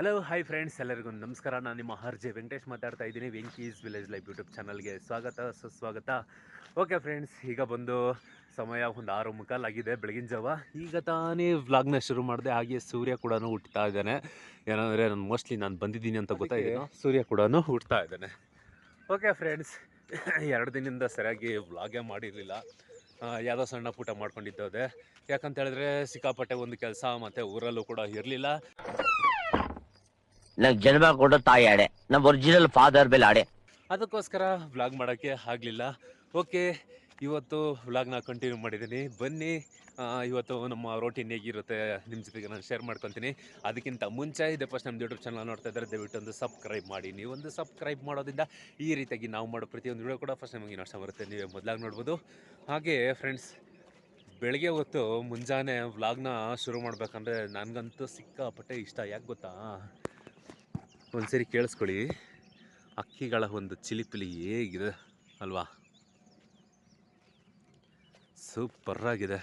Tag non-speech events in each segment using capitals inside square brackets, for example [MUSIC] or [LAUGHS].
Hello hi friends ಎಲ್ಲರಿಗೂ ನಮಸ್ಕಾರ. ನಾನು ನಿಮ್ಮ ಹರ್ಜೆ ವೆಂಕಟೇಶ್ ಮಾತಾಡ್ತಾ ಇದ್ದೀನಿ ವೆಂಕೀಸ್ ವಿಲೇಜ್ ಲೈಫ್ ಯೂಟ್ಯೂಬ್ ಚಾನಲ್ಗೆ ಸ್ವಾಗತ ಸುಸ್ವಾಗತ. ಓಕೆ ಫ್ರೆಂಡ್ಸ್ ಈಗ ಬಂದು ಸಮಯ ಒಂದು ಆರು ಮುಖಾಲಾಗಿದೆ ಬೆಳಗಿನ ಜಾವ. ಈಗ ತಾನೇ ವ್ಲಾಗ್ನ ಶುರು ಮಾಡಿದೆ ಹಾಗೆ ಸೂರ್ಯ ಕೂಡ ಹುಟ್ಟುತ್ತಾ ಇದ್ದಾನೆ. ಏನಂದರೆ ನಾನು ಮೋಸ್ಟ್ಲಿ ನಾನು ಬಂದಿದ್ದೀನಿ ಅಂತ ಗೊತ್ತಾಯಿತು ಸೂರ್ಯ ಕೂಡ ಹುಟ್ಟುತ್ತಾ ಇದ್ದಾನೆ. ಓಕೆ ಫ್ರೆಂಡ್ಸ್ ಎರಡು ದಿನದಿಂದ ಸರಿಯಾಗಿ ವ್ಲಾಗೇ ಮಾಡಿರಲಿಲ್ಲ. ಯಾವುದೋ ಸಣ್ಣ ಪುಟ ಮಾಡ್ಕೊಂಡಿದ್ದೋದೆ ಯಾಕಂತ ಹೇಳಿದ್ರೆ ಸಿಕ್ಕಾಪಟ್ಟೆ ಒಂದು ಕೆಲಸ ಮತ್ತು ಊರಲ್ಲೂ ಕೂಡ ಇರಲಿಲ್ಲ. ನಂಗೆ ಜನ್ಮ ಕೊಡೋ ತಾಯಿ ಆಡೆ. ನಮ್ಮ ಒರಿಜಿನಲ್ ಫಾದರ್ ಬೆಲ್ ಆಡೆ. ಅದಕ್ಕೋಸ್ಕರ ವ್ಲಾಗ್ ಮಾಡೋಕ್ಕೆ ಆಗಲಿಲ್ಲ. ಓಕೆ ಇವತ್ತು ವ್ಲಾಗ್ನ ಕಂಟಿನ್ಯೂ ಮಾಡಿದ್ದೀನಿ. ಬನ್ನಿ ಇವತ್ತು ನಮ್ಮ ರೋಟೀನ್ ಹೇಗಿರುತ್ತೆ ನಿಮ್ಮ ಜೊತೆಗೆ ನಾನು ಶೇರ್ ಮಾಡ್ಕೊತೀನಿ. ಅದಕ್ಕಿಂತ ಮುಂಚೆ ಇದೆ ಫಸ್ಟ್ ನಮ್ಮ ಯೂಟ್ಯೂಬ್ ಚಾನಲ್ ನೋಡ್ತಾ ಇದ್ದಾರೆ ದಯವಿಟ್ಟು ಒಂದು ಸಬ್ಸ್ಕ್ರೈಬ್ ಮಾಡಿ. ನೀವು ಒಂದು ಸಬ್ಸ್ಕ್ರೈಬ್ ಮಾಡೋದ್ರಿಂದ ಈ ರೀತಿಯಾಗಿ ನಾವು ಮಾಡೋ ಪ್ರತಿಯೊಂದು ವಿಡಿಯೋ ಕೂಡ ಫಸ್ಟ್ ನಮಗೆ ನಷ್ಟ ಬರುತ್ತೆ. ನೀವೇ ಮೊದಲಾಗಿ ನೋಡ್ಬೋದು. ಹಾಗೆ ಫ್ರೆಂಡ್ಸ್ ಬೆಳಗ್ಗೆ ಹೊತ್ತು ಮುಂಜಾನೆ ವ್ಲಾಗ್ನ ಶುರು ಮಾಡಬೇಕಂದ್ರೆ ನನಗಂತೂ ಸಿಕ್ಕಾಪಟ್ಟೆ ಇಷ್ಟ. ಯಾಕೆ ಗೊತ್ತಾ? ಒಂದ್ಸರಿ ಕೇಳಿಸ್ಕೊಳ್ಳಿ. ಅಕ್ಕಿಗಳ ಒಂದು ಚಿಲಿಪಿಲಿ ಹೇಗಿದೆ ಅಲ್ವಾ? ಸೂಪರ್ ಆಗಿದೆ.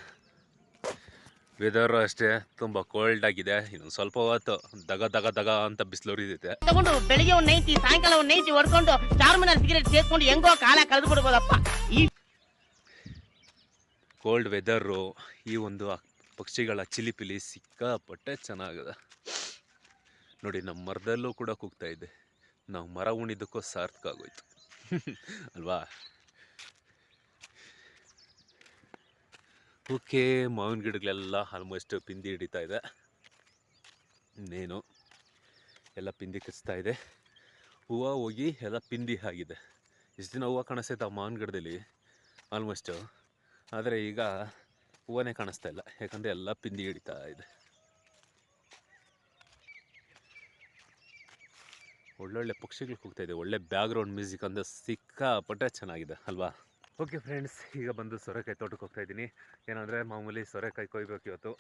ವೆದರ್ ಅಷ್ಟೇ ತುಂಬ ಕೋಲ್ಡ್ ಆಗಿದೆ. ಇನ್ನೊಂದು ಸ್ವಲ್ಪ ಹೊತ್ತು ದಗ ದಗ ದಗ ಅಂತ ಬಿಸಿಲು ಹರಿದೈತೆ ತಗೊಂಡು ಬೆಳಿಗ್ಗೆ ಒಂದು ನೈಟಿ ಸಾಯಂಕಾಲ ಒಂದ್ ನೈಟಿ ಹೊಡ್ಕೊಂಡು ಚಾರ್ಮಿನಾರ್ ಸಿಗರೇಟ್ ಸೇರ್ಕೊಂಡು ಹೆಂಗೋ ಕಾಲ ಕಳೆದು ಬಿಡ್ಬೋದಪ್ಪ. ಈ ಕೋಲ್ಡ್ ವೆದರು ಈ ಒಂದು ಪಕ್ಷಿಗಳ ಚಿಲಿಪಿಲಿ ಸಿಕ್ಕಾಪಟ್ಟೆ ಚೆನ್ನಾಗಿದೆ. ನೋಡಿ ನಮ್ಮ ಮರದಲ್ಲೂ ಕೂಡ ಕೂಗ್ತಾ ಇದೆ. ನಾವು ಮರ ಉಣಿದಕ್ಕೂ ಸಾರ್ಥಕ ಆಗೋಯ್ತು. [LAUGHS] ಅಲ್ವಾ? ಓಕೆ, ಮಾವಿನ ಗಿಡಗಳೆಲ್ಲ ಆಲ್ಮೋಸ್ಟ್ ಪಿಂದಿ ಹಿಡಿತಾ ಇದೆ. ಇನ್ನೇನು? ಎಲ್ಲ ಪಿಂದಿ ಕಚ್ತಾ ಇದೆ. ಹೂವು ಹೋಗಿ ಎಲ್ಲ ಪಿಂದಿ ಆಗಿದೆ. ಇಷ್ಟು ದಿನ ಹೂವು ಕಾಣಿಸ್ತೈತೆ ಆ ಮಾವಿನ ಗಿಡದಲ್ಲಿ? ಆಲ್ಮೋಸ್ಟು ಆದರೆ ಈಗ ಹೂವನೇ ಕಾಣಿಸ್ತಾ ಇಲ್ಲ. ಯಾಕಂದರೆ ಎಲ್ಲ ಪಿಂದಿ ಹಿಡಿತಾ ಇದೆ. ಒಳ್ಳೊಳ್ಳೆ ಪಕ್ಷಿಗಳು ಇದೆ. ಒಳ್ಳೆ ಬ್ಯಾಕ್ಗ್ರೌಂಡ್ ಮ್ಯೂಸಿಕ್ ಅಂದರೆ ಸಿಕ್ಕಾಪಟ್ಟೆ ಚೆನ್ನಾಗಿದೆ, ಅಲ್ವಾ? ಓಕೆ ಫ್ರೆಂಡ್ಸ್ ಈಗ ಬಂದು ಸೊರೆಕಾಯಿ ತೋಟಕ್ಕೆ ಹೋಗ್ತಾ ಇದ್ದೀನಿ. ಏನಂದರೆ ಮಾಮೂಲಿ ಸೊರೆಕಾಯಿ ಕೊಯ್ಬೇಕು ಇವತ್ತು.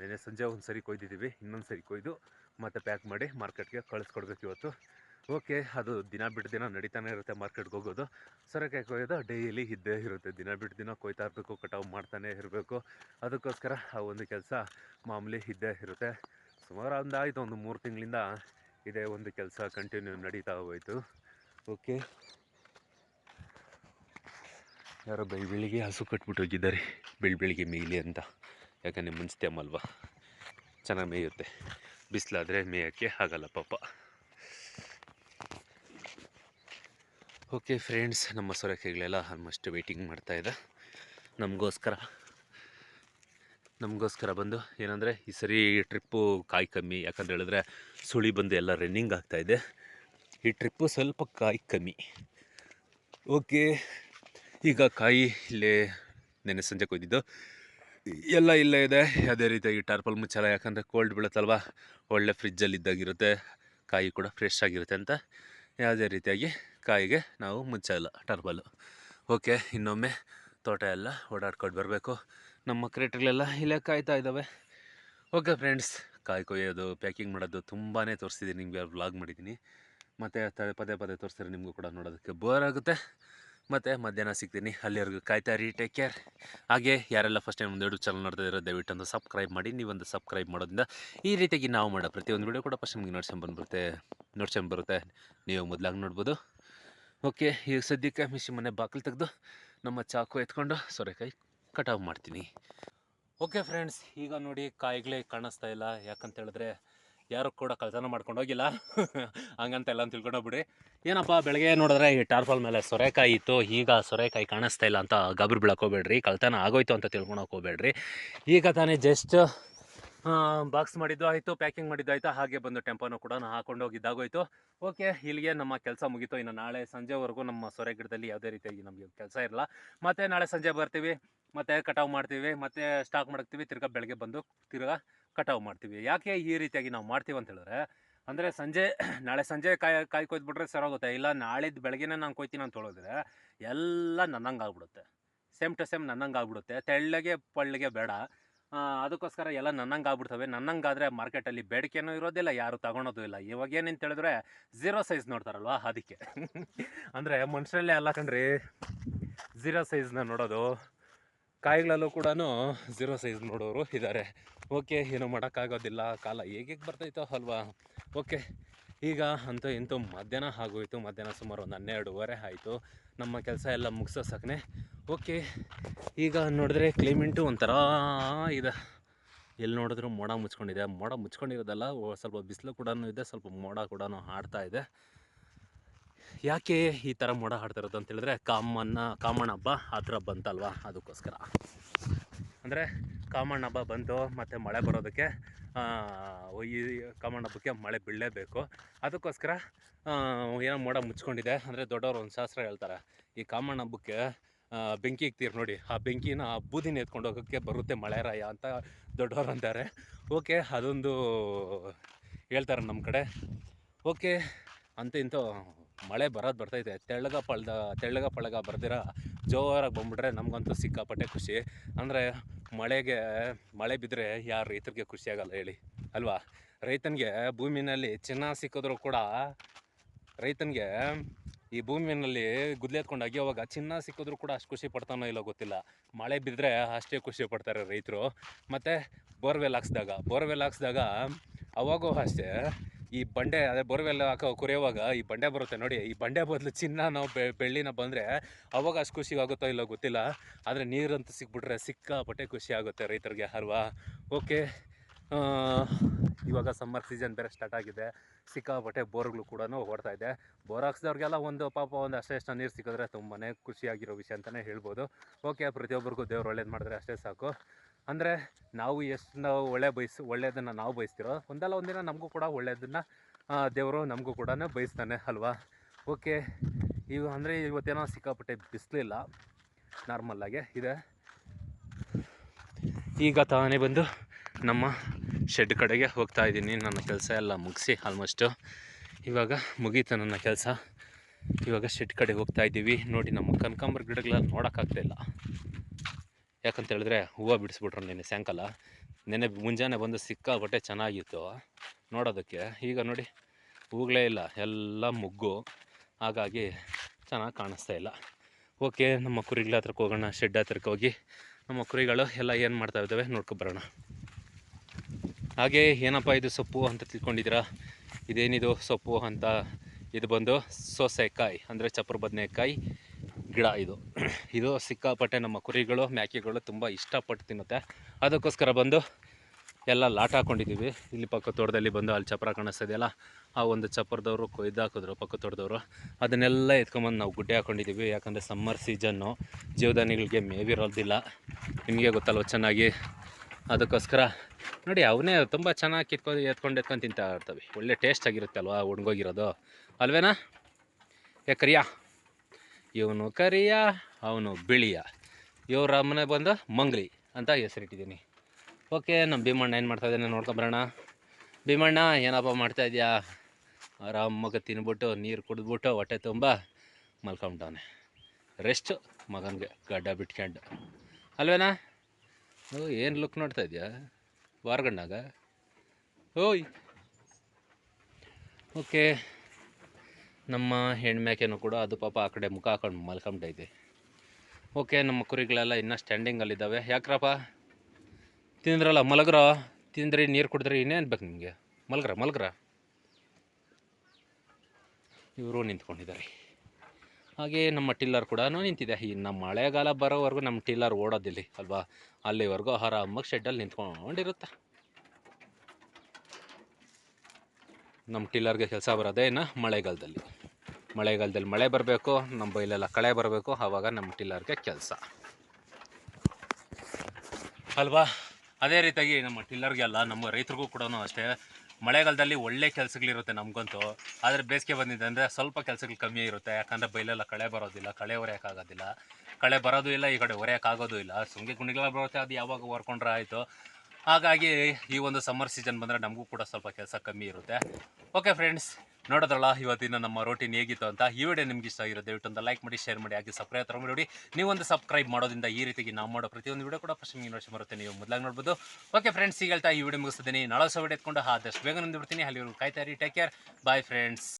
ನೆನೆ ಸಂಜೆ ಒಂದು ಸರಿ ಕೊಯ್ದಿದ್ದೀವಿ, ಇನ್ನೊಂದು ಸರಿ ಕೊಯ್ದು ಮತ್ತೆ ಪ್ಯಾಕ್ ಮಾಡಿ ಮಾರ್ಕೆಟ್ಗೆ ಕಳಿಸ್ಕೊಡ್ಬೇಕು ಇವತ್ತು. ಓಕೆ ಅದು ದಿನ ಬಿಟ್ಟು ದಿನ ನಡೀತಾನೆ ಇರುತ್ತೆ ಮಾರ್ಕೆಟ್ಗೆ ಹೋಗೋದು. ಸೊರೆಕಾಯಿ ಕೊಯ್ಯೋದು ಡೈಲಿ ಇದ್ದೇ ಇರುತ್ತೆ. ದಿನ ಬಿಟ್ಟು ದಿನ ಕೊಯ್ತಾ ಇರಬೇಕು, ಕಟಾವು ಮಾಡ್ತಾನೆ ಇರಬೇಕು. ಅದಕ್ಕೋಸ್ಕರ ಆ ಒಂದು ಕೆಲಸ ಮಾಮೂಲಿ ಇದ್ದೇ ಇರುತ್ತೆ. ಸುಮಾರು ಒಂದು ಆಯಿತು, ಒಂದು ಮೂರು ತಿಂಗಳಿಂದ ಇದೇ ಒಂದು ಕೆಲಸ ಕಂಟಿನ್ಯೂ ನಡೀತಾ ಹೋಯಿತು. ಓಕೆ. ಯಾರೋ ಬೆಳ್ ಬೆಳಿಗ್ಗೆ ಹಸು ಕಟ್ಬಿಟ್ಟು ಹೋಗಿದ್ದಾರೆ. ಬೆಳ್ ಬೆಳಿಗ್ಗೆ ಮೇಯ್ಲಿ ಅಂತ. ಯಾಕಂದರೆ ಮುಂಚೆ ಅಲ್ವಾ? ಚೆನ್ನಾಗಿ ಮೇಯುತ್ತೆ. ಬಿಸಿಲಾದರೆ ಮೇಯೋಕ್ಕೆ ಆಗಲ್ಲ ಪಾಪ. ಓಕೆ ಫ್ರೆಂಡ್ಸ್, ನಮ್ಮ ಸೊರಕೆಗಳೆಲ್ಲ ಆಲ್ಮೋಸ್ಟ್ ವೇಟಿಂಗ್ ಮಾಡ್ತಾ ಇದೆ. ನಮಗೋಸ್ಕರ ನಮಗೋಸ್ಕರ ಬಂದು, ಏನಂದರೆ ಈ ಸರಿ ಟ್ರಿಪ್ಪು ಕಾಯಿ ಕಮ್ಮಿ, ಯಾಕಂದ್ರೆ ಹೇಳಿದ್ರೆ ಸುಳಿ ಬಂದು ಎಲ್ಲ ರನ್ನಿಂಗ್ ಆಗ್ತಾಯಿದೆ ಈ ಟ್ರಿಪ್ಪು ಸ್ವಲ್ಪ ಕಾಯಿ ಕಮ್ಮಿ. ಓಕೆ ಈಗ ಕಾಯಿ ಇಲ್ಲೇ ನೆನ್ನೆ ಸಂಜೆ ಕೊಯ್ದಿದ್ದು. ಎಲ್ಲ ಇಲ್ಲೇ ಇದೆ. ಅದೇ ರೀತಿಯಾಗಿ ಟಾರ್ಪಲ್ ಮುಚ್ಚಲ್ಲ ಯಾಕಂದರೆ ಕೋಲ್ಡ್ ಬೀಳುತ್ತಲ್ವ, ಒಳ್ಳೆ ಫ್ರಿಜ್ಜಲ್ಲಿ ಇದ್ದಾಗಿರುತ್ತೆ, ಕಾಯಿ ಕೂಡ ಫ್ರೆಶ್ ಆಗಿರುತ್ತೆ ಅಂತ. ಯಾವುದೇ ರೀತಿಯಾಗಿ ಕಾಯಿಗೆ ನಾವು ಮುಚ್ಚಲ್ಲ ಟರ್ಬಲ್ಲು ಓಕೆ ಇನ್ನೊಮ್ಮೆ ತೋಟ ಎಲ್ಲ ಓಡಾಡ್ಕೊಂಡು ಬರಬೇಕು. ನಮ್ಮ ಕ್ರೇಟ್ಗಳೆಲ್ಲ ಇಲ್ಲೇ ಕಾಯ್ತಾ ಇದ್ದಾವೆ. ಓಕೆ ಫ್ರೆಂಡ್ಸ್, ಕಾಯಿ ಕೊಯ್ಯೋದು, ಪ್ಯಾಕಿಂಗ್ ಮಾಡೋದು ತುಂಬಾ ತೋರಿಸಿದ್ದೀನಿ, ನಿಮಗೆ ವ್ಲಾಗ್ ಮಾಡಿದ್ದೀನಿ. ಮತ್ತು ಪದೇ ಪದೇ ತೋರಿಸಿದ್ರೆ ನಿಮಗೂ ಕೂಡ ನೋಡೋದಕ್ಕೆ ಬೋರ್ ಆಗುತ್ತೆ. ಮತ್ತು ಮಧ್ಯಾಹ್ನ ಸಿಗ್ತೀನಿ, ಅಲ್ಲಿವರೆಗೂ ಕಾಯ್ತಾ ರೀ ಟೇಕ್ ಕೇರ್ ಹಾಗೆ ಯಾರೆಲ್ಲ ಫಸ್ಟ್ ಟೈಮ್ ಒಂದು ಯೂಟ್ಯೂಬ್ ಚಾನಲ್ ನೋಡ್ತಾ ಇದ್ದಾರೆ, ದಯವಿಟ್ಟು ಒಂದು ಸಬ್ಸ್ಕ್ರೈಬ್ ಮಾಡಿ, ನೀವೊಂದು ಸಬ್ಸ್ಕ್ರೈಬ್ ಮಾಡೋದ್ರಿಂದ ಈ ರೀತಿಯಾಗಿ ನಾವು ಮಾಡೋ ಪ್ರತಿಯೊಂದು ವಿಡಿಯೋ ಕೂಡ ಫಸ್ಟ್ ನಿಮಗೆ ನೋಡ್ಸ್ಕೊಂಬಂದ್ಬಿಡುತ್ತೆ ನೋಡ್ಸ್ಕೊಂಬರುತ್ತೆ ನೀವು ಮೊದಲಾಗಿ ನೋಡ್ಬೋದು. ಓಕೆ, ಈಗ ಸದ್ಯಕ್ಕೆ ಮಿಷಿ ಮನೆ ಬಾಗಿಲು ತೆಗೆದು, ನಮ್ಮ ಚಾಕು ಎತ್ಕೊಂಡು ಸೊರೆಕಾಯಿ ಕಟಾವು ಮಾಡ್ತೀನಿ. ಓಕೆ ಫ್ರೆಂಡ್ಸ್ ಈಗ ನೋಡಿ ಕಾಯಿಗಳೇ ಕಾಣಿಸ್ತಾ ಇಲ್ಲ. ಯಾಕಂತ ಹೇಳಿದ್ರೆ ಯಾರು ಕೂಡ ಕಳ್ತನ ಮಾಡ್ಕೊಂಡು ಹೋಗಿಲ್ಲ. [LAUGHS] ಹಂಗಂತ ಎಲ್ಲ ತಿಳ್ಕೊಂಡೋಗ್ಬಿಡಿ ಏನಪ್ಪ, ಬೆಳಗ್ಗೆ ನೋಡಿದ್ರೆ ಈ ಟಾರ್ಫಾಲ್ ಮೇಲೆ ಸೊರೆಕಾಯಿ ಇತ್ತು. ಈಗ ಸೊರೆಕಾಯಿ ಕಾಣಿಸ್ತಾ ಇಲ್ಲ ಅಂತ ಗಬ್ರು ಬೀಳಕೋಬೇಡ್ರಿ ಕಳ್ತನ ಆಗೋಯ್ತು ಅಂತ ತಿಳ್ಕೊಳಕ್ಕೆ ಹೋಗ್ಬೇಡ್ರಿ. ಈಗ ತಾನೇ ಜಸ್ಟ್ ಬಾಕ್ಸ್ ಮಾಡಿದ್ದು ಆಯಿತು ಪ್ಯಾಕಿಂಗ್ ಮಾಡಿದ್ದು ಆಯಿತು. ಹಾಗೆ ಬಂದು ಟೆಂಪೋನು ಕೂಡ ಹಾಕೊಂಡು ಹೋಗಿದ್ದಾಗೋಯ್ತು ಓಕೆ ಇಲ್ಲಿಗೆ ನಮ್ಮ ಕೆಲಸ ಮುಗೀತು. ಇನ್ನು ನಾಳೆ ಸಂಜೆವರೆಗೂ ನಮ್ಮ ಸೊರೆ ಗಿಡದಲ್ಲಿ ಯಾವುದೇ ರೀತಿಯಾಗಿ ನಮಗೆ ಕೆಲಸ ಇರಲ್ಲ. ಮತ್ತು ನಾಳೆ ಸಂಜೆ ಬರ್ತೀವಿ. ಮತ್ತು ಕಟಾವು ಮಾಡ್ತೀವಿ, ಮತ್ತು ಸ್ಟಾಕ್ ಮಾಡ್ತೀವಿ ತಿರ್ಗಾ ಬೆಳಗ್ಗೆ ಬಂದು ತಿರ್ಗಾ ಕಟಾವು ಮಾಡ್ತೀವಿ. ಯಾಕೆ ಈ ರೀತಿಯಾಗಿ ನಾವು ಮಾಡ್ತೀವಿ ಅಂತ ಹೇಳಿದ್ರೆ, ಅಂದರೆ ಸಂಜೆ, [CLEARS THROAT] ನಾಳೆ ಸಂಜೆ ಕಾಯಿ ಕಾಯಿ ಕೊಯ್ದುಬಿಟ್ರೆ ಸರೋಗುತ್ತೆ ಇಲ್ಲ ನಾಳಿದ್ದು ಬೆಳಗ್ಗೆನೇ ನಾನು ಕೊಯ್ತೀನಿ ಅಂತ ಹೇಳಿದ್ರೆ ಎಲ್ಲ ನನ್ನಂಗೆ ಆಗ್ಬಿಡುತ್ತೆ. ಸೇಮ್ ಟು ಸೇಮ್ ನನ್ನಂಗೆ ಆಗ್ಬಿಡುತ್ತೆ. ತೆಳ್ಳಗೆ, ಪಳ್ಳಿಗೆ ಬೇಡ. ಅದಕ್ಕೋಸ್ಕರ ಎಲ್ಲ ನನ್ನಂಗೆ ಆಗ್ಬಿಡ್ತವೆ. ನನ್ನಂಗಾದರೆ ಮಾರ್ಕೆಟಲ್ಲಿ ಬೇಡಿಕೆನೂ ಇರೋದಿಲ್ಲ, ಯಾರು ತಗೊಳೋದು ಇಲ್ಲ. ಇವಾಗ ಏನಂತ ಹೇಳಿದ್ರೆ ಝೀರೋ ಸೈಜ್ ನೋಡ್ತಾರಲ್ವ, ಅದಕ್ಕೆ. [LAUGHS] ಅಂದರೆ ಮನುಷ್ಯರಲ್ಲೇ ಅಲ್ಲ ಕಣ್ರಿ ಝೀರೋ ಸೈಜ್ನ ನೋಡೋದು. ಕಾಯಿಗಳಲ್ಲೂ ಕೂಡ ಝೀರೋ ಸೈಜ್ ನೋಡೋರು ಇದ್ದಾರೆ ಓಕೆ ಏನು ಮಾಡೋಕ್ಕಾಗೋದಿಲ್ಲ. ಕಾಲ ಹೇಗೆ ಬರ್ತೈತೋ ಅಲ್ವಾ? ಓಕೆ ಈಗ ಅಂತೂ ಇಂತೂ ಮಧ್ಯಾಹ್ನ ಆಗೋಯ್ತು. ಮಧ್ಯಾಹ್ನ ಸುಮಾರು ಒಂದು ಹನ್ನೆರಡುವರೆ ಆಯಿತು. ನಮ್ಮ ಕೆಲಸ ಎಲ್ಲ ಮುಗಿಸೋಸಕ್ಕನೆ ಓಕೆ ಈಗ ನೋಡಿದ್ರೆ ಕ್ಲೈಮೇಟು ಒಂಥರ ಇದೆ. ಎಲ್ಲಿ ನೋಡಿದ್ರು ಮೋಡ ಮುಚ್ಕೊಂಡಿದೆ. ಮೋಡ ಮುಚ್ಕೊಂಡಿರೋದಲ್ಲ, ಸ್ವಲ್ಪ ಬಿಸಿಲು ಕೂಡ ಇದೆ, ಸ್ವಲ್ಪ ಮೋಡ ಕೂಡ ಆಡ್ತಾ ಇದೆ. ಯಾಕೆ ಈ ಥರ ಮೋಡ ಹಾಡ್ತಾ ಇರೋದು ಅಂತ ಹೇಳಿದ್ರೆ ಕಾಮಣ್ಣ ಕಾಮಣ್ಣ ಹಬ್ಬ ಆ ಥರ ಬಂತಲ್ವಾ ಅದಕ್ಕೋಸ್ಕರ. ಅಂದರೆ ಕಾಮಣ್ಣ ಹಬ್ಬ ಬಂತು ಮತ್ತು ಮಳೆ ಬರೋದಕ್ಕೆ ಈ ಕಾಮಣ್ಣ ಹಬ್ಬಕ್ಕೆ ಮಳೆ ಬೀಳಲೇಬೇಕು. ಅದಕ್ಕೋಸ್ಕರ ಏನೋ ಮೋಡ ಮುಚ್ಕೊಂಡಿದೆ. ಅಂದರೆ ದೊಡ್ಡವರು ಒಂದು ಶಾಸ್ತ್ರ ಹೇಳ್ತಾರೆ, ಈ ಕಾಮಣ್ಣ ಹಬ್ಬಕ್ಕೆ ಬೆಂಕಿ ಇಕ್ತೀರಿ ನೋಡಿ. ಆ ಬೆಂಕಿನ ಆ ಬೂದಿನ ಎತ್ಕೊಂಡು ಹೋಗೋಕ್ಕೆ ಬರುತ್ತೆ ಮಳೆರಾಯ ಅಂತ ದೊಡ್ಡವರು ಅಂತಾರೆ. ಓಕೆ, ಅದೊಂದು ಹೇಳ್ತಾರೆ ನಮ್ಮ ಕಡೆ. ಓಕೆ, ಅಂತ ಇಂತೂ ಮಳೆ ಬರೋದು ಬರ್ತೈತೆ. ತೆಳ್ಳಗ ಪಳ್ದ, ತೆಳ್ಳಗ ಪಳಗ ಬರ್ದಿರ ಜೋರಾಗಿ ಬಂದ್ಬಿಟ್ರೆ ನಮಗಂತೂ ಸಿಕ್ಕಾಪಟ್ಟೆ ಖುಷಿ. ಅಂದರೆ ಮಳೆಗೆ, ಮಳೆ ಬಿದ್ದರೆ ಯಾರು ರೈತರಿಗೆ ಖುಷಿಯಾಗಲ್ಲ ಹೇಳಿ. ಅಲ್ವಾ? ರೈತನಿಗೆ ಭೂಮಿನಲ್ಲಿ ಚಿನ್ನ ಸಿಕ್ಕಿದ್ರೂ ಕೂಡ ರೈತನಿಗೆ ಈ ಭೂಮಿನಲ್ಲಿ ಗುದ್ಲಿ ಎತ್ಕೊಂಡು ಅಗಿಯೋವಾಗ ಚಿನ್ನ ಸಿಕ್ಕಿದ್ರು ಕೂಡ ಅಷ್ಟು ಖುಷಿ ಪಡ್ತಾನೋ ಇಲ್ಲೋ ಗೊತ್ತಿಲ್ಲ. ಮಳೆ ಬಿದ್ದರೆ ಅಷ್ಟೇ ಖುಷಿ ಪಡ್ತಾರೆ ರೈತರು. ಮತ್ತು ಬೋರ್ವೆಲ್ ಹಾಕ್ಸಿದಾಗ ಬೋರ್ವೆಲ್ ಹಾಕ್ಸಿದಾಗ ಅವಾಗೂ ಅಷ್ಟೇ ಈ ಬಂಡೆ, ಅದೇ ಬೋರ್ವೆಲ್ ಹಾಕೋ ಕುರಿಯುವಾಗ ಈ ಬಂಡೆ ಬರುತ್ತೆ ನೋಡಿ, ಈ ಬಂಡೆ ಬದಲು ಚಿನ್ನ ನಾವು ಬೆಳ್ಳಿನ ಬಂದರೆ ಅವಾಗ ಅಷ್ಟು ಖುಷಿ ಆಗುತ್ತೋ ಇಲ್ಲೋ ಗೊತ್ತಿಲ್ಲ. ಆದರೆ ನೀರಂತೂ ಸಿಕ್ಬಿಟ್ರೆ ಸಿಕ್ಕಾಪಟ್ಟೆ ಖುಷಿ ಆಗುತ್ತೆ ರೈತರಿಗೆ ಅಲ್ವಾ? ಓಕೆ. ಇವಾಗ ಸಮ್ಮರ್ ಸೀಸನ್ ಬೇರೆ ಸ್ಟಾರ್ಟ್ ಆಗಿದೆ. ಸಿಕ್ಕಾಪಟ್ಟೆ ಬೋರ್ಗಳು ಕೂಡ ಓಡ್ತಾ ಇದೆ. ಬೋರ್ ಹಾಕ್ಸಿದವ್ರಿಗೆಲ್ಲ ಒಂದು ಪಾಪ ಒಂದು ಅಷ್ಟೇ ಅಷ್ಟು ನೀರು ಸಿಕ್ಕಿದ್ರೆ ತುಂಬಾ ಖುಷಿಯಾಗಿರೋ ವಿಷಯ ಅಂತಲೇ ಹೇಳ್ಬೋದು. ಓಕೆ, ಪ್ರತಿಯೊಬ್ಬರಿಗೂ ದೇವ್ರು ಒಳ್ಳೇದು ಮಾಡಿದ್ರೆ ಅಷ್ಟೇ ಸಾಕು. ಅಂದರೆ ನಾವು ಎಷ್ಟು ನಾವು ಒಳ್ಳೆ ಬಯಸು ಒಳ್ಳೆಯದನ್ನು ನಾವು ಬಯಸ್ತಿರೋ, ಒಂದಲ್ಲ ಒಂದಿನ ನಮಗೂ ಕೂಡ ಒಳ್ಳೆಯದನ್ನು ದೇವರು ನಮಗೂ ಕೂಡ ಬಯಸ್ತಾನೆ ಅಲ್ವಾ? ಓಕೆ ಇವು, ಅಂದರೆ ಇವತ್ತೇನೋ ಸಿಕ್ಕಾಪಟ್ಟೆ ಬಿಸಿಲಿಲ್ಲ ನಾರ್ಮಲ್ಲಾಗೆ ಇದೆ. ಈಗ ತಾನೇ ಬಂದು ನಮ್ಮ ಶೆಡ್ ಕಡೆಗೆ ಹೋಗ್ತಾ ಇದ್ದೀನಿ. ನನ್ನ ಕೆಲಸ ಎಲ್ಲ ಮುಗಿಸಿ ಆಲ್ಮೋಸ್ಟು ಇವಾಗ ಮುಗೀತು ನನ್ನ ಕೆಲಸ. ಇವಾಗ ಶೆಡ್ ಕಡೆ ಹೋಗ್ತಾ ಇದ್ದೀವಿ. ನೋಡಿ ನಮ್ಮ ಕನಕಾಂಬರ ಗಿಡಗಳೆಲ್ಲ ನೋಡೋಕ್ಕಾಗ್ತಾಯಿಲ್ಲ ಯಾಕಂತ ಹೇಳಿದ್ರೆ ಹೂವು ಬಿಡಿಸ್ಬಿಟ್ರು ನೆನ್ನೆ ಸಾಯಂಕಾಲ. ನೆನ್ನೆ ಮುಂಜಾನೆ ಬಂದು ಸಿಕ್ಕಾಪಟ್ಟೆ ಚೆನ್ನಾಗಿತ್ತು. ನೋಡೋದಕ್ಕೆ ಈಗ ನೋಡಿ, ಹೂಗಳೇ ಇಲ್ಲ, ಎಲ್ಲ ಮುಗ್ಗು. ಹಾಗಾಗಿ ಚೆನ್ನಾಗಿ ಕಾಣಿಸ್ತಾ ಇಲ್ಲ. ಓಕೆ, ನಮ್ಮ ಕುರಿಗಳ ಹತ್ರಕ್ಕೆ ಹೋಗೋಣ, ಶೆಡ್ ಹತ್ರಕ್ಕೆ ಹೋಗಿ. ನಮ್ಮ ಕುರಿಗಳು ಎಲ್ಲ ಏನು ಮಾಡ್ತಾ ಇದ್ದಾವೆ ನೋಡ್ಕೊಬರೋಣ ಹಾಗೆ ಏನಪ್ಪ ಇದು ಸೊಪ್ಪು ಅಂತ ತಿಳ್ಕೊಂಡಿದ್ದೀರಾ? ಇದೇನಿದು ಸೊಪ್ಪು ಅಂತ ಇದು ಬಂದು ಸೋಸೆಕಾಯಿ, ಅಂದರೆ ಚಪ್ರ ಬದನೆಕಾಯಿ. ಗಿಡ ಇದು. ಇದು ಸಿಕ್ಕಾಪಟ್ಟೆ ನಮ್ಮ ಕುರಿಗಳು ಮೇಕೆಗಳು ತುಂಬ ಇಷ್ಟಪಟ್ಟು ತಿನ್ನುತ್ತೆ. ಅದಕ್ಕೋಸ್ಕರ ಬಂದು ಎಲ್ಲ ಲಾಟ ಹಾಕೊಂಡಿದ್ದೀವಿ. ಇಲ್ಲಿ ಪಕ್ಕ ತೋಟದಲ್ಲಿ ಬಂದು ಅಲ್ಲಿ ಚಪ್ರ ಕಾಣಿಸ್ತಿದೆಯಲ್ಲ ಆ ಒಂದು ಚಪ್ಪರದವರು ಕೊಯ್ದಾಕಿದ್ರು ಪಕ್ಕ ತೋಟದವರು ಅದನ್ನೆಲ್ಲ ಎತ್ಕೊಂಬಂದು ನಾವು ಗುಡ್ಡೆ ಹಾಕೊಂಡಿದ್ದೀವಿ. ಯಾಕಂದರೆ ಸಮ್ಮರ್ ಸೀಸನ್ನು ಜೀವದಾನಿಗಳಿಗೆ ಮೇವಿರೋದಿಲ್ಲ. ನಿಮಗೆ ಗೊತ್ತಲ್ವ ಚೆನ್ನಾಗಿ? ಅದಕ್ಕೋಸ್ಕರ ನೋಡಿ, ಅವನೇ ತುಂಬ ಚೆನ್ನಾಗಿ ಕಿತ್ಕೊಂಡು ಎತ್ಕೊಂಡು ಎತ್ಕೊಂಡು ತಿಂತಾ ಇರ್ತವೆ. ಒಳ್ಳೆ ಟೇಸ್ಟ್ ಆಗಿರುತ್ತೆ ಅಲ್ವಾ, ಒಣಗೋಗಿರೋದು. ಅಲ್ವೇನಾ? ಏ, ಕರಿಯಾ. ಇವನು ಕರಿಯ, ಅವನು ಬಿಳಿಯ. ಇವ್ರ ಮನೆ ಬಂದು ಮಂಗ್ಲಿ ಅಂತ ಹೆಸರಿಟ್ಟಿದ್ದೀನಿ. ಓಕೆ ನಮ್ಮ ಭೀಮಣ್ಣ ಏನು ಮಾಡ್ತಾ ಇದ್ದಾನೆ ನೋಡ್ಕೊಂಬರೋಣ ಭೀಮಣ್ಣ, ಏನಪ್ಪ ಮಾಡ್ತಾ ಇದೆಯಾ? ಆರಾಮಾಗ ತಿನ್ಬಿಟ್ಟು, ನೀರು ಕುಡಿದ್ಬಿಟ್ಟು, ಹೊಟ್ಟೆ ತುಂಬ ಮಲ್ಕೊಂಬಿಟ್ಟವನೆ. ರೆಸ್ಟ್ ಮಗನಿಗೆ ಗಡ್ಡ ಬಿಟ್ಕೊಂಡು. ಅಲ್ವೇನಾ? ಓ, ಏನು ಲುಕ್ ನೋಡ್ತಾ ಇದೆಯಾ? ವಾರಗಣ್ಣಾಗ ಓಯ್! ಓಕೆ ನಮ್ಮ ಹೆಣ್ಮೇಕೆನೂ ಕೂಡ ಅದು ಪಾಪ ಆ ಕಡೆ ಮುಖ ಹಾಕೊಂಡು ಮಲ್ಕೊಂಬಿಟ್ಟೈತೆ ಓಕೆ, ನಮ್ಮ ಕುರಿಗಳೆಲ್ಲ ಇನ್ನೂ ಸ್ಟ್ಯಾಂಡಿಂಗಲ್ಲಿದ್ದಾವೆ ಯಾಕ್ರಪ್ಪ? ತಿಂದ್ರಲ್ಲ, ಮಲಗ್ರ? ತಿಂದ್ರಿ, ನೀರು ಕುಡಿದ್ರಿ, ಇನ್ನೇನು ಬೇಕು ನಿಮಗೆ? ಮಲಗ್ರ ಮಲಗ್ರ? ಇವರು ನಿಂತ್ಕೊಂಡಿದ್ದಾರೆ. ಹಾಗೆ ನಮ್ಮ ಟಿಲ್ಲರ್ ಕೂಡ ನಿಂತಿದೆ. ಈ ನಮ್ಮ ಮಳೆಗಾಲ ಬರೋವರೆಗೂ ನಮ್ಮ ಟಿಲ್ಲರ್ ಓಡೋದಿಲ್ಲ, ಅಲ್ವಾ? ಅಲ್ಲಿವರೆಗೂ ಆರಾಮಾಗಿ ಶೆಡ್ಡಲ್ಲಿ ನಿಂತ್ಕೊಂಡಿರುತ್ತೆ. ನಮ್ಮ ಟಿಲ್ಲರ್ಗೆ ಕೆಲಸ ಬರೋದೇ ಇನ್ನು ಮಳೆಗಾಲದಲ್ಲಿ. ಮಳೆಗಾಲದಲ್ಲಿ ಮಳೆ ಬರಬೇಕು, ನಮ್ಮ ಬೈಲೆಲ್ಲ ಕಳೆ ಬರಬೇಕು, ಆವಾಗ ನಮ್ಮ ಟಿಲ್ಲರ್ಗೆ ಕೆಲಸ. ಅಲ್ವಾ? ಅದೇ ರೀತಿಯಾಗಿ ನಮ್ಮ ಟಿಲ್ಲರ್ಗೆಲ್ಲ ನಮ್ಮ ರೈತರಿಗೂ ಕೂಡ ಅಷ್ಟೇ, ಮಳೆಗಾಲದಲ್ಲಿ ಒಳ್ಳೆ ಕೆಲಸಗಳಿರುತ್ತೆ ನಮಗಂತೂ. ಆದರೆ ಬೇಸಿಗೆ ಬಂದಿದೆ ಅಂದರೆ ಸ್ವಲ್ಪ ಕೆಲಸಗಳು ಕಮ್ಮಿ ಇರುತ್ತೆ, ಯಾಕಂದರೆ ಬೈಲೆಲ್ಲ ಕಳೆ ಬರೋದಿಲ್ಲ, ಕಳೆ ಹೊರೆಯೋಕ್ಕಾಗೋದಿಲ್ಲ ಕಳೆ ಬರೋದು ಇಲ್ಲ, ಈ ಕಡೆ ಹೊರೆಯೋಕ್ಕಾಗೋದು ಇಲ್ಲ. ಸುಂಗಿ ಗುಂಡಿಗಳ ಬರುತ್ತೆ, ಅದು ಯಾವಾಗ ಹೊರ್ಕೊಂಡ್ರೆ ಆಯಿತು. ಹಾಗಾಗಿ ಈ ಒಂದು ಸಮ್ಮರ್ ಸೀಸನ್ ಬಂದರೆ ನಮಗೂ ಕೂಡ ಸ್ವಲ್ಪ ಕೆಲಸ ಕಮ್ಮಿ ಇರುತ್ತೆ. ಓಕೆ ಫ್ರೆಂಡ್ಸ್ ನೋಡೋದ್ರಲ್ಲ, ಇವತ್ತಿನ ನಮ್ಮ ರೋಟೀನ್ ಹೇಗಿತ್ತು ಅಂತ ಈ ವಿಡಿಯೋ ನಿಮ್ಗೆ ಇಷ್ಟ ಆಗಿರೋ ದಯವಿಟ್ಟು ಒಂದು ಲೈಕ್ ಮಾಡಿ ಶೇರ್ ಮಾಡಿ, ಹಾಗೆ ಸಬ್ಸ್ಕ್ರೈಬ್ ತರ ನೋಡಿ ನೀವೊಂದು ಸಬ್ಸ್ಕ್ರೈಬ್ ಮಾಡೋದ್ರಿಂದ ಈ ರೀತಿಗೆ ನಾವು ಮಾಡೋ ಪ್ರತಿಯೊಂದು ವಿಡಿಯೋ ಕೂಡ ಫಸ್ಟ್ ನಿಮಗೆ ಬರುತ್ತೆ ನೀವು ಮೊದಲಾಗಿ ನೋಡ್ಬೋದು. ಓಕೆ ಫ್ರೆಂಡ್ಸ್ ಈಗ ಹೇಳ್ತಾ ಈ ವಿಡಿಯೋ ಮುಗಿಸ್ತೀನಿ ನಾಳೆ ಸಹ ವಿಡಿಯೋ ಎತ್ಕೊಂಡು ಆದಷ್ಟು ಬೇಗ ನಂದು ಬಿಡ್ತೀನಿ ಅಲ್ಲಿ ಕಾಯ್ತಾ ಇರಿ. Take care bye friends